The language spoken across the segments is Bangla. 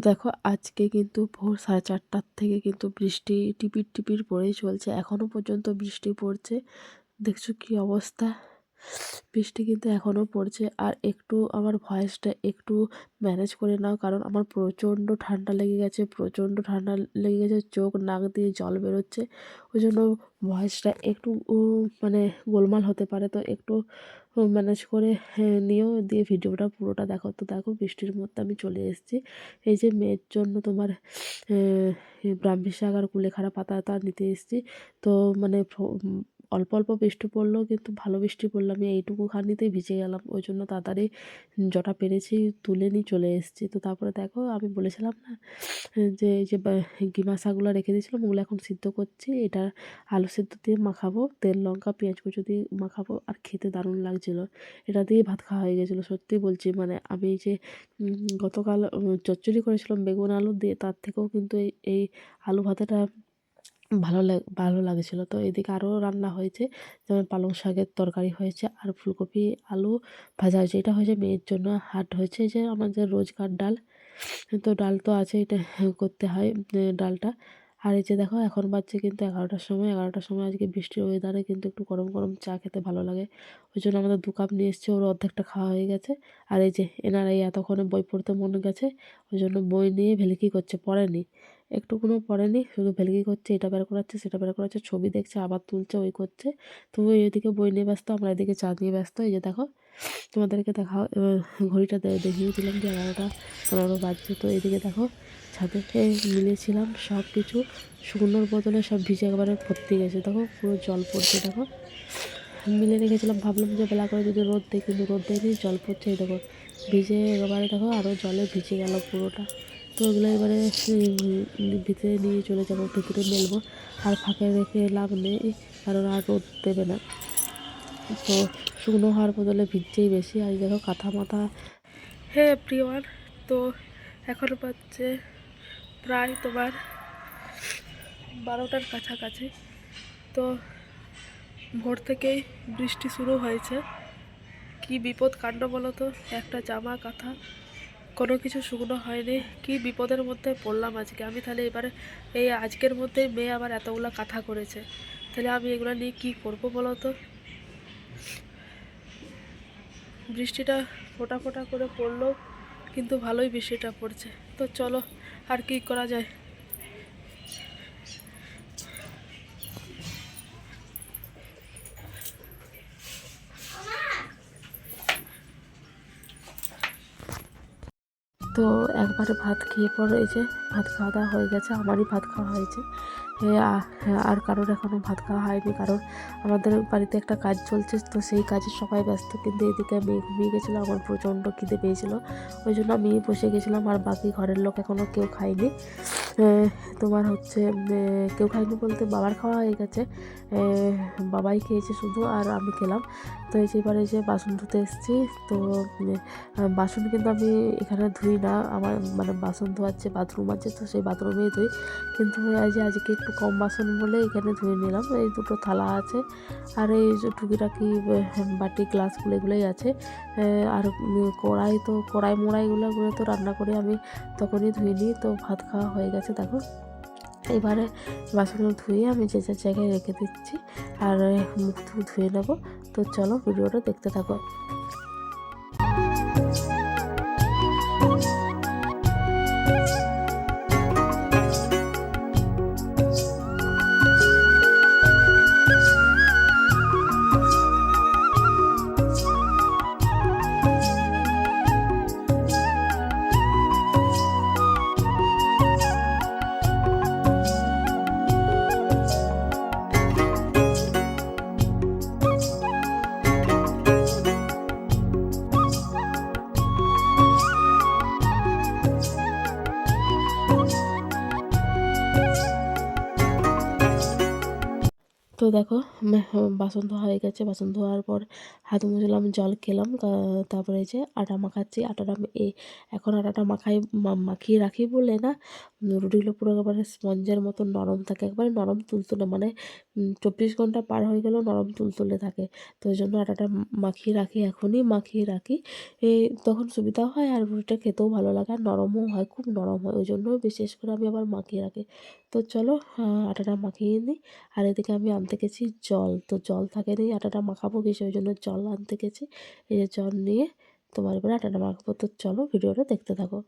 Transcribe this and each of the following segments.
দেখো, আজকে কিন্তু ভোর সাড়ে চারটার থেকে কিন্তু বৃষ্টি টিপির টিপির পড়েই চলছে। এখনও পর্যন্ত বৃষ্টি পড়ছে। দেখছ কি অবস্থা? বৃষ্টি কিন্তু এখনও পড়ছে। আর একটু আমার ভয়েসটা একটু ম্যানেজ করে নাও কারণ আমার প্রচণ্ড ঠান্ডা লেগে গেছে প্রচণ্ড ঠান্ডা লেগে গেছে চোখ নাক দিয়ে জল বেরোচ্ছে। ওই জন্য ভয়েসটা একটু মানে গোলমাল হতে পারে তো একটু ম্যানেজ করে হ্যাঁ, নিও দিয়ে ভিডিওটা পুরোটা দেখো। তো দেখো বৃষ্টির মধ্যে আমি চলে এসেছি। এই যে মেয়ের জন্য তোমার ব্রাহ্মী শাক আর কুলেখাড়া পাতা তা নিতে এসেছি। তো মানে অল্প অল্প বৃষ্টি পড়লেও কিন্তু ভালো বৃষ্টি পড়ল আমি এইটুকুখানিতেই ভিজে গেলাম। ওই জন্য তাড়াতাড়ি যটা পেরেছি, তুলে নিয়ে চলে এসেছি। তো তারপরে দেখো, আমি বলেছিলাম না, যে এই যে গিমা শাকগুলো রেখে দিয়েছিলাম, ওগুলো এখন সিদ্ধ করছি। এটা আলু সিদ্ধ দিয়ে মাখাবো, তেল, লঙ্কা, পেঁয়াজ কুচো দিয়ে মাখাবো। আর খেতে দারুণ লাগছিল। এটা দিয়েই ভাত খাওয়া হয়ে গেছিল, সত্যি বলছি। মানে আমি যে গতকাল চচ্চড়ি করেছিলাম বেগুন আলু দিয়ে, তার থেকেও কিন্তু এই এই আলু ভাতেটা ভালো লাগ ভালো লাগছিল। তো এদিকে আরও রান্না হয়েছে, যেমন পালং শাকের তরকারি হয়েছে, আর ফুলকপি, আলু ভাজা হয়েছে। এটা হয়েছে মেয়ের জন্য হাট হয়েছে, যে আমাদের রোজকার ডাল। তো ডাল তো আছে এটা করতে হয় ডালটা। আর এই যে দেখো, এখন বাজছে কিন্তু এগারোটার সময়। এগারোটার সময় আজকে বৃষ্টির ওয়েদারে কিন্তু একটু গরম গরম চা খেতে ভালো লাগে। ওই জন্য আমাদের দু কাপ নিয়ে এসছে, ওর অর্ধেকটা খাওয়া হয়ে গেছে। আর এই যে এনার এই এতক্ষণে বই পড়তে মন গেছে, ওই জন্য বই নিয়ে ভেলকি করছে, পড়েনি। একটুকুনো পড়েনি, শুধু ভেলকি করছে, এটা বের করাচ্ছে, সেটা বের করাচ্ছে, ছবি দেখছে, আবার তুলছে, ওই করছে। তো ওই এদিকে বই নিয়ে ব্যস্ত, আমরা এদিকে চা নিয়ে ব্যস্ত। এই যে দেখো তোমাদেরকে দেখা ঘড়িটা দেখিয়ে দিলাম যে এগারোটা পনেরো বাজছে। তো এদিকে দেখো ছাদে মিলেছিলাম সব কিছু শুকনোর বদলে সব ভিজে একবারে ভর্তি গেছে। দেখো, পুরো জল পড়ছে, দেখো। মিলে রেখেছিলাম, ভাবলাম যে বেলা করে যদি রোদ দেয় কিন্তু রোদ দেয়নি, জল পড়ছে, দেখো। ভিজে একেবারে, দেখো আরও জলে ভিজে গেল পুরোটা। তো ওগুলো এবারে ভিতরে নিয়ে চলে যাব, ভিতরে মেলবো। আর ফাঁকে রেখে লাভ নেই, কারণ আর রোদ দেবে না। তো শুকনো হওয়ার বদলে ভিজছেই বেশি। আর দেখো কাঁথা মাথা হে প্রিয়ার তো এখন পাচ্ছে প্রায় তোমার বারোটার কাছাকাছি। তো ভোর থেকেই বৃষ্টি শুরু হয়েছে। কি বিপদ কাণ্ড বলো তো একটা জামা, কাঁথা, কোনো কিছু শুকনো হয়নি। কি বিপদের মধ্যে পড়লাম আজকে? আমি তাহলে এবারে এই আজকের মধ্যে মেয়ে আবার এতগুলো কাঁথা করেছে। তাহলে আমি এগুলো নিয়ে কী করব বলো তো বৃষ্টিটা ফোটা ফোটা করে পড়লেও কিন্তু ভালোই বৃষ্টিটা পড়ছে। তো চলো, আর কি করা যায়? তো একবারে ভাত খেয়ে পরে এই যে ভাত খাওয়া দাওয়া হয়ে গেছে, আমারই ভাত খাওয়া হয়েছে। আর কারোর এখনও ভাত খাওয়া হয়নি। কারণ আমাদের বাড়িতে একটা কাজ চলছে, তো সেই কাজে সবাই ব্যস্ত। কিন্তু এদিকে আমি ঘুমিয়ে গেছিল, আমার প্রচণ্ড খিদে পেয়েছিলো। ওই জন্য আমি বসে গেছিলাম, আর বাকি ঘরের লোক এখনও কেউ খায়নি। তোমার হচ্ছে কেউ খায়নি বলতে বাবার খাওয়া হয়ে গেছে। বাবাই খেয়েছে শুধু, আর আমি খেলাম। তো এই যে, এবারে যে বাসন ধুতে এসেছি, তো বাসন কিন্তু আমি এখানে ধুই না। আমার মানে বাসন ধোয়ার যে বাথরুম আছে, তো সেই বাথরুমেই ধুই। কিন্তু যে, আজকে একটু কম বাসন বলে এখানে ধুয়ে নিলাম। এই দুটো থালা আছে। আর এই যে টুকিটাকি বাটি, গ্লাসগুলো এগুলোই আছে। আর কড়াই তো, কড়াই মোড়াইগুলো তো রান্না করে আমি তখনই ধুয়ে নিই। তো ভাত খাওয়া হয়ে গেছে দেখো। এবারে বাসনগুলো ধুয়ে আমি যে যার জায়গায় রেখে দিচ্ছি। আর মুখ ধুয়ে নেব। তো চলো ভিডিওটা দেখতে থাকো। বাসন ধোয়া হয়ে গেছে। বাসন ধোয়ার পর হাত মুছলাম, জল খেলাম তারপরে যে আটা মাখাচ্ছি। আটাটা এই এখন আটাটা মাখাই মাখিয়ে রাখি বলে না। রুটিগুলো পুরো একেবারে স্পঞ্জের মতো নরম থাকে। একবারে নরম তুলতুলে মানে চব্বিশ ঘণ্টা পার হয়ে গেলেও নরম তুলতুলে থাকে। তো ওই জন্য আটাটা মাখিয়ে রাখি, এখনই মাখিয়ে রাখি। এই তখন সুবিধা হয় আর রুটিটা খেতেও ভালো লাগে। আর নরমও হয়, খুব নরম হয়। ওই জন্য বিশেষ করে আমি আবার মাখিয়ে রাখি। তো চলো আটাটা মাখিয়ে নিই। আর এদিকে আমি আনতে গেছি জল। তো জল থাকে নেই আটাটা মাখাবো কি সেই জন্য জল আনতে গেছি। এই যে জল নিয়ে তোমার এবারে আটাটা মাখাবো। তো চলো ভিডিওটা দেখতে থাকো।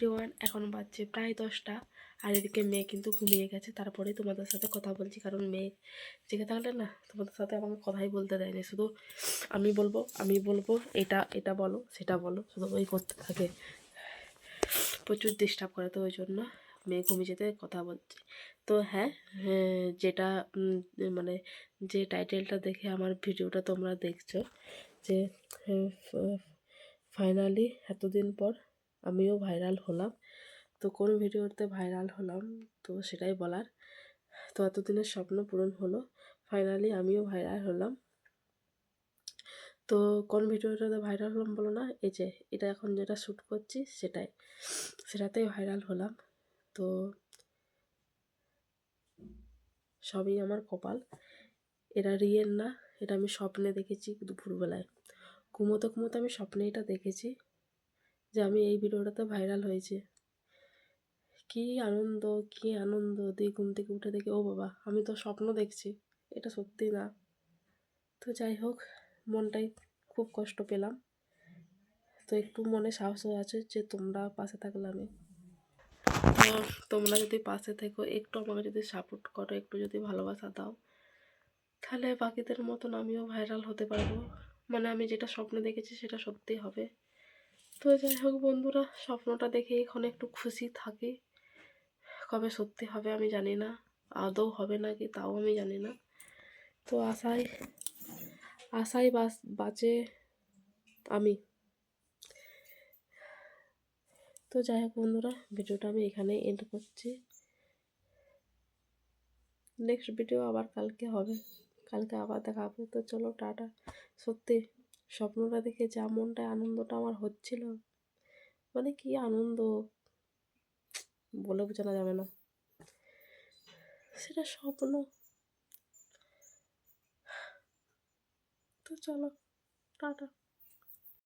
এভরিওয়ান এখন বাজছে প্রায় দশটা। আর এদিকে মেয়ে কিন্তু ঘুমিয়ে গেছে তারপরে তোমাদের সাথে কথা বলছি কারণ মেয়ে জেগে থাকলে না তোমাদের সাথে আমাকে কথাই বলতে দেয়নি। শুধু আমি বলব আমি বলব এটা এটা বলো সেটা বলো শুধু ওই করতে থাকে। প্রচুর ডিস্টার্ব করে তো ওই জন্য মেয়ে ঘুমিয়ে যেতে কথা বলছি। তো হ্যাঁ হ্যাঁ, যেটা মানে যে টাইটেলটা দেখে আমার ভিডিওটা তোমরা দেখছ যে ফাইনালি এতদিন পর আমিও ভাইরাল হলাম। তো কোন ভিডিওতে ভাইরাল হলাম, তো সেটাই বলার। তো এতদিনের স্বপ্ন পূরণ হলো ফাইনালি আমিও ভাইরাল হলাম। তো কোন ভিডিওটাতে ভাইরাল হলাম বলো না, এই যে এটা এখন যেটা শ্যুট করছি সেটাই। সেটাতেই ভাইরাল হলাম। তো সবই আমার কপাল। এটা রিয়েল না, এটা আমি স্বপ্নে দেখেছি দুপুরবেলায়। ঘুমোতে ঘুমোতে আমি স্বপ্নে এটা দেখেছি। যে আমি এই ভিডিওটাতে ভাইরাল হয়েছে। কি আনন্দ কি আনন্দ, দিয়ে ঘুম থেকে উঠে দেখি, ও বাবা, আমি তো স্বপ্ন দেখছি, এটা সত্যি না। তো যাই হোক, মনটাই খুব কষ্ট পেলাম। তো একটু মনে সাহসও আছে যে তোমরা পাশে থাকলে আমি। তো তোমরা যদি পাশে থেকো, একটু আমাকে যদি সাপোর্ট করো, একটু যদি ভালোবাসা দাও, তাহলে বাকিদের মতন আমিও ভাইরাল হতে পারব। মানে আমি যেটা স্বপ্ন দেখেছি, সেটা সত্যি হবে। তো যাই হোক বন্ধুরা, স্বপ্নটা দেখে এখন একটু খুশি থাকি। কবে সত্যি হবে আমি জানি না, আদৌ হবে নাকি তাও আমি জানি না। তো আশায় আশায় বাস, বাঁচে আমি। তো যাই হোক বন্ধুরা, ভিডিওটা আমি এখানে এন্ড করছি। নেক্সট ভিডিও আবার কালকে হবে, কালকে আবার দেখা হবে তো চলো টাটা, সত্যি স্বপ্নটা দেখে যা মনটায় আনন্দটা আমার হচ্ছিল মানে কি আনন্দ? বলে বোঝানো যাবে না। সেটা স্বপ্ন। তো চলো, টাটা।